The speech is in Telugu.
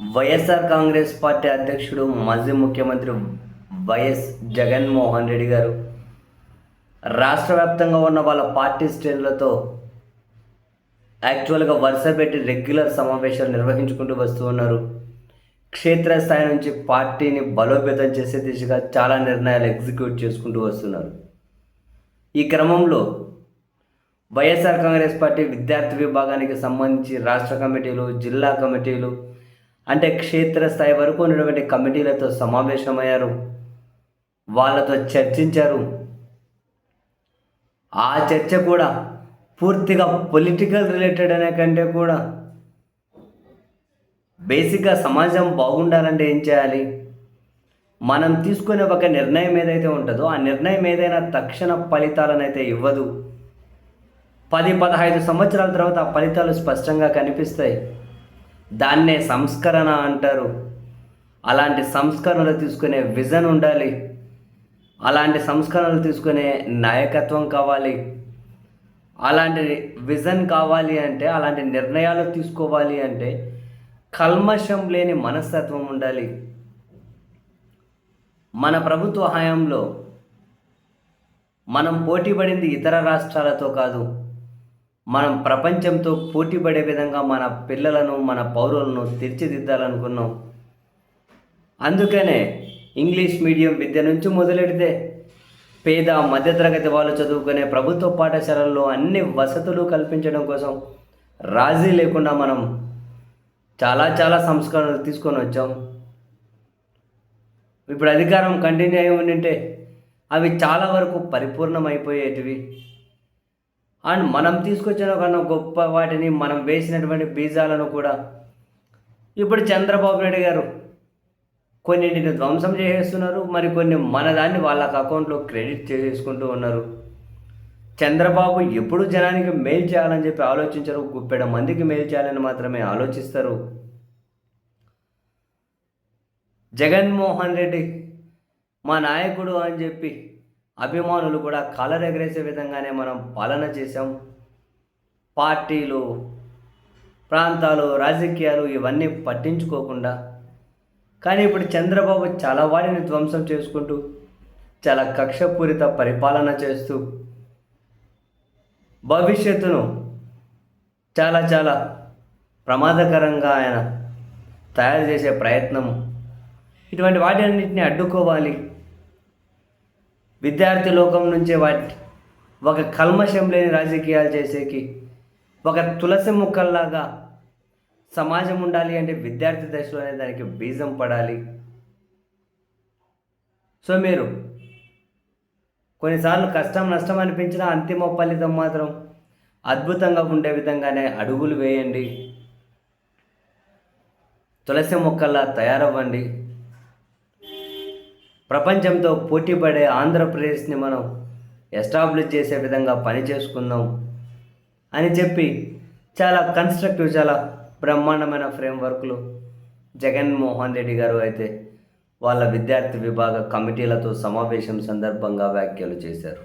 వైఎస్ఆర్ కాంగ్రెస్ పార్టీ అధ్యక్షుడు మాజీ ముఖ్యమంత్రి వైఎస్ జగన్మోహన్ రెడ్డి గారు. రాష్ట్ర వ్యాప్తంగా ఉన్న వాళ్ళ పార్టీ శ్రేణులతో యాక్చువల్గా వరుస పెట్టి రెగ్యులర్ సమావేశాలు నిర్వహించుకుంటూ వస్తూ ఉన్నారు. క్షేత్రస్థాయి నుంచి పార్టీని బలోపేతం చేసే దిశగా చాలా నిర్ణయాలు ఎగ్జిక్యూట్ చేసుకుంటూ వస్తున్నారు. ఈ క్రమంలో వైఎస్ఆర్ కాంగ్రెస్ పార్టీ విద్యార్థి విభాగానికి సంబంధించి రాష్ట్ర కమిటీలు జిల్లా కమిటీలు అంటే క్షేత్రస్థాయి వరకు ఉన్నటువంటి కమిటీలతో సమావేశమయ్యారు. వాళ్ళతో చర్చించారు. ఆ చర్చ కూడా పూర్తిగా పొలిటికల్ రిలేటెడ్ అనే కంటే కూడా బేసిక్గా సమాజం బాగుండాలంటే ఏం చేయాలి? మనం తీసుకునే ఒక నిర్ణయం ఏదైతే ఉంటుందో ఆ నిర్ణయం ఏదైనా తక్షణ ఫలితాలను అయితే ఇవ్వదు. పది పదహైదు సంవత్సరాల తర్వాత ఆ ఫలితాలు స్పష్టంగా కనిపిస్తాయి. దాన్నే సంస్కరణ అంటారు. అలాంటి సంస్కరణలు తీసుకునే విజన్ ఉండాలి. అలాంటి సంస్కరణలు తీసుకునే నాయకత్వం కావాలి. అలాంటి విజన్ కావాలి అంటే అలాంటి నిర్ణయాలు తీసుకోవాలి అంటే కల్మషం లేని మనస్తత్వం ఉండాలి. మన ప్రభుత్వ హయాంలో మనం పోటీ పడింది ఇతర రాష్ట్రాలతో కాదు. మనం ప్రపంచంతో పోటీ పడే విధంగా మన పిల్లలను మన పౌరులను తీర్చిదిద్దాలనుకున్నాం. అందుకనే ఇంగ్లీష్ మీడియం విద్య నుంచి మొదలెడితే పేద మధ్యతరగతి వాళ్ళు చదువుకునే ప్రభుత్వ పాఠశాలల్లో అన్ని వసతులు కల్పించడం కోసం రాజీ లేకుండా మనం చాలా చాలా సంస్కరణలు తీసుకొని వచ్చాం. ఇప్పుడు అధికారం కంటిన్యూ అయి ఉండింటే అవి చాలా వరకు పరిపూర్ణమైపోయేటివి. అండ్ మనం తీసుకొచ్చిన కన్నా గొప్ప వాటిని మనం వేసినటువంటి బీజాలను కూడా ఇప్పుడు చంద్రబాబు నాయుడు గారు కొన్నింటిని ధ్వంసం చేసేస్తున్నారు మరి కొన్ని మన దాన్ని వాళ్ళ అకౌంట్లో క్రెడిట్ చేసేసుకుంటూ ఉన్నారు. చంద్రబాబు ఎప్పుడు జనానికి మేలు చేయాలని చెప్పి ఆలోచించరు గుప్పెడ మందికి మేలు చేయాలని మాత్రమే ఆలోచిస్తారు. జగన్మోహన్ రెడ్డి మా నాయకుడు అని చెప్పి అభిమానులు కూడా కలరెగరేసే విధంగానే మనం పాలన చేసాం పార్టీలు ప్రాంతాలు రాజకీయాలు ఇవన్నీ పట్టించుకోకుండా. కానీ ఇప్పుడు చంద్రబాబు చాలా వాడిని ధ్వంసం చేసుకుంటూ చాలా కక్షపూరిత పరిపాలన చేస్తూ భవిష్యత్తును చాలా చాలా ప్రమాదకరంగా ఆయన తయారు చేసే ప్రయత్నం. ఇటువంటి వాటిన్నింటినీ అడ్డుకోవాలి. విద్యార్థి లోకం నుంచే వాటి ఒక కల్మషం లేని రాజకీయాలు చేసేకి ఒక తులసి ముక్కల్లాగా సమాజం ఉండాలి అంటే విద్యార్థి దశలోనే దానికి బీజం పడాలి. సో మీరు కొన్నిసార్లు కష్టం నష్టం అనిపించిన అంతిమ ఫలితం మాత్రం అద్భుతంగా ఉండే విధంగానే అడుగులు వేయండి. తులసి మొక్కల్లా తయారవ్వండి. ప్రపంచంతో పోటీపడే ఆంధ్రప్రదేశ్ని మనం ఎస్టాబ్లిష్ చేసే విధంగా పని చేసుకుందాం అని చెప్పి చాలా కన్స్ట్రక్టివ్ చాలా బ్రహ్మాండమైన ఫ్రేమ్వర్క్లు జగన్మోహన్ రెడ్డి గారు అయితే వాళ్ళ విద్యార్థి విభాగ కమిటీలతో సమావేశం సందర్భంగా వ్యాఖ్యలు చేశారు.